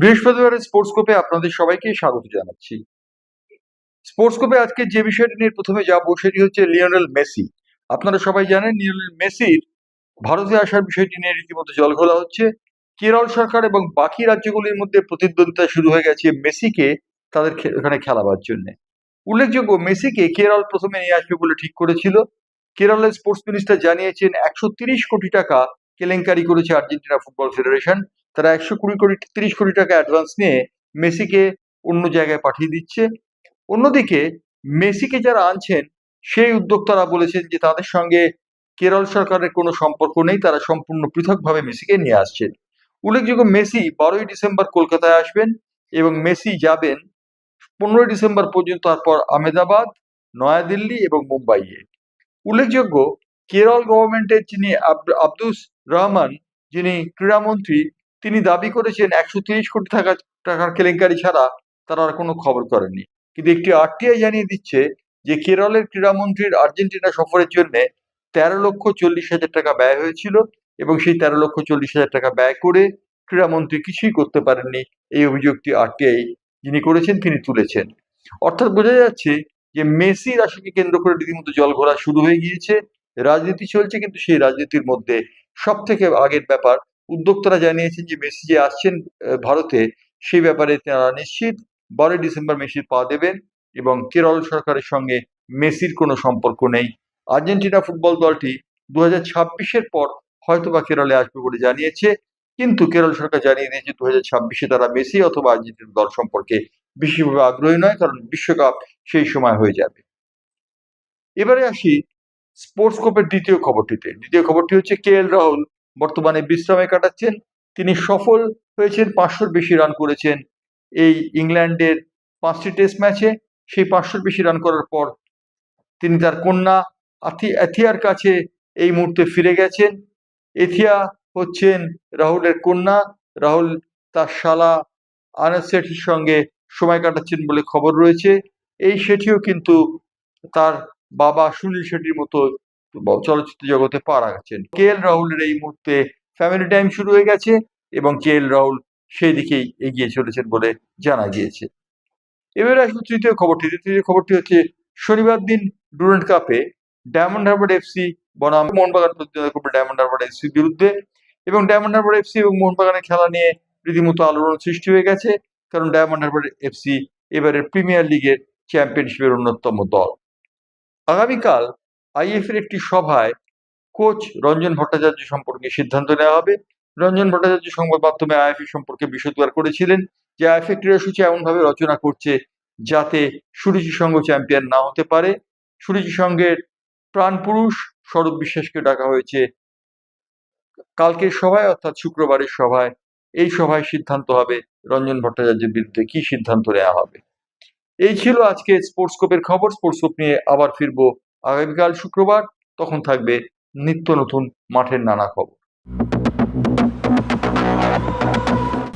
বৃহস্পতিবারের স্পোর্টস কোপে আপনাদের সবাইকে স্বাগত জানাচ্ছি। স্পোর্টস কোপে আজকে যে বিষয়টি নিয়ে প্রথমে যাব সেটি হচ্ছে লিওনেল মেসি। আপনারা সবাই জানেন লিওনেল মেসির ভারতে আসার বিষয়টি নিয়ে রীতিমতো জলঘোলা হচ্ছে। কেরল সরকার এবং বাকি রাজ্যগুলির মধ্যে প্রতিদ্বন্দ্বিতা শুরু হয়ে গেছে মেসিকে তাদের এখানে খেলাবার জন্য। উল্লেখযোগ্য, মেসিকে কেরল প্রথমে নিয়ে আসবে বলে ঠিক করেছিল। কেরলের স্পোর্টস মিনিস্টার জানিয়েছেন, একশো কোটি টাকা কেলেঙ্কারি করেছে আর্জেন্টিনা ফুটবল ফেডারেশন। তারা একশো কুড়ি কোটি, তিরিশ কোটি টাকা অ্যাডভান্স নিয়ে মেসিকে অন্য জায়গায় পাঠিয়ে দিচ্ছে। অন্যদিকে মেসিকে যারা আনছেন, সেই উদ্যোক্তারা বলেছেন যে তাদের সঙ্গে কেরল সরকারের কোনো সম্পর্ক নেই, তারা সম্পূর্ণ পৃথকভাবে মেসিকে নিয়ে আসছেন। উল্লেখযোগ্য মেসি বারোই ডিসেম্বর কলকাতায় আসবেন এবং মেসি যাবেন পনেরোই ডিসেম্বর পর্যন্ত, তারপর আহমেদাবাদ, নয়াদিল্লি এবং মুম্বাইয়ে। উল্লেখযোগ্য কেরল গভর্নমেন্টের যিনি আব্দুস রহমান, যিনি ক্রীড়ামন্ত্রী তিনি দাবি করেছেন একশো তিরিশ কোটি টাকা, টাকার কেলেঙ্কারি ছাড়া তারা আর কোনো খবর করেননি। কিন্তু একটি আরটিআই জানিয়ে দিচ্ছে যে কেরলের ক্রীড়ামন্ত্রীর আর্জেন্টিনা সফরের জন্য তেরো লক্ষ চল্লিশ হাজার টাকা ব্যয় হয়েছিল এবং সেই তেরো লক্ষ চল্লিশ হাজার টাকা ব্যয় করে ক্রীড়ামন্ত্রী কিছুই করতে পারেননি এই অভিযোগটি আরটিআই যিনি করেছেন তিনি তুলেছেন। অর্থাৎ বোঝা যাচ্ছে যে মেসির আশাকে কেন্দ্র করে রীতিমতো জল ঘোরা শুরু হয়ে গিয়েছে, রাজনীতি চলছে কিন্তু সেই রাজনীতির মধ্যে সব থেকে আগের ব্যাপার উদ্যোক্তারা জানিয়েছেন যে মেসি যে আসছেন ভারতে, সেই ব্যাপারে তারা নিশ্চিত। বারোই ডিসেম্বর মেসির পা দেবেন এবং কেরল সরকারের সঙ্গে মেসির কোনো সম্পর্ক নেই। আর্জেন্টিনা ফুটবল দলটি দু হাজার ছাব্বিশের পর হয়তো বা কেরলে আসবে বলে জানিয়েছে, কিন্তু কেরল সরকার জানিয়ে দিয়েছে দু হাজার ছাব্বিশে তারা মেসি অথবা আর্জেন্টিনা দল সম্পর্কে বিশেষভাবে আগ্রহী নয়, কারণ বিশ্বকাপ সেই সময় হয়ে যাবে। এবারে আসি স্পোর্টস কোপের দ্বিতীয় খবরটিতে। দ্বিতীয় খবরটি হচ্ছে কে এল রাহুল বর্তমানে বিশ্রামে কাটাচ্ছেন। তিনি সফল হয়েছেন, পাঁচশোর বেশি রান করেছেন। এই ইংল্যান্ডের পাঁচটি টেস্ট ম্যাচে সেই পাঁচশোর বেশি রান করার পর তিনি তার কন্যা এথিয়ার কাছে এই মুহূর্তে ফিরে গেছেন। এথিয়া হচ্ছেন রাহুলের কন্যা। রাহুল তার শালা আনাস শেঠির সঙ্গে সময় কাটাচ্ছেন বলে খবর রয়েছে। এই শেঠিও কিন্তু তার বাবা সুনীল শেঠির মতো চলচ্চিত্র জগতে পা রাখছেন কে এল রাহুলের এই মুহূর্তে ফ্যামিলি টাইম শুরু হয়ে গেছে এবং কে এল রাহুল সেই দিকেই এগিয়ে চলেছেন বলে জানা গিয়েছে। এবারে আসব তৃতীয় খবরটি। তৃতীয় খবরটি হচ্ছে, শনিবার দিন ডুরেন্ট কাপে ডায়মন্ড হারবার এফসি বনাম মোহনবাগান প্রতিদ্বন্দ্বিতা করবে ডায়মন্ড হারবার এফসির বিরুদ্ধে এবং ডায়মন্ড হারবার এফসি এবং মোহনবাগানের খেলা নিয়ে রীতিমতো আলোড়ন সৃষ্টি হয়ে গেছে, কারণ ডায়মন্ড হারবার এফসি এবারের প্রিমিয়ার লিগের চ্যাম্পিয়নশিপের অন্যতম দল। আগামীকাল আইএফ এর একটি সভায় কোচ রঞ্জন ভট্টাচার্য সম্পর্কে সিদ্ধান্ত নেওয়া হবে। রঞ্জন ভট্টাচার্য সংবাদ মাধ্যমে আইএফএ সম্পর্কে বিশদবার করেছিলেন যে আইএফএ ক্রীড়াসূচি এমনভাবে রচনা করছে যাতে সুরুচি সংঘ চ্যাম্পিয়ন না হতে পারে। সুরুচি সংঘের প্রাণপুরুষ স্বরূপ বিশ্বাসকে ডাকা হয়েছে কালকের সভায়, অর্থাৎ শুক্রবারের সভায়। এই সভায় সিদ্ধান্ত হবে রঞ্জন ভট্টাচার্যের বিরুদ্ধে কি সিদ্ধান্ত নেওয়া হবে। এই ছিল আজকে স্পোর্টস কোপের খবর। স্পোর্টস কোপ নিয়ে আবার ফিরবো আগামীকাল শুক্রবার তখন থাকবে নিত্য নতুন মাঠের নানা খবর।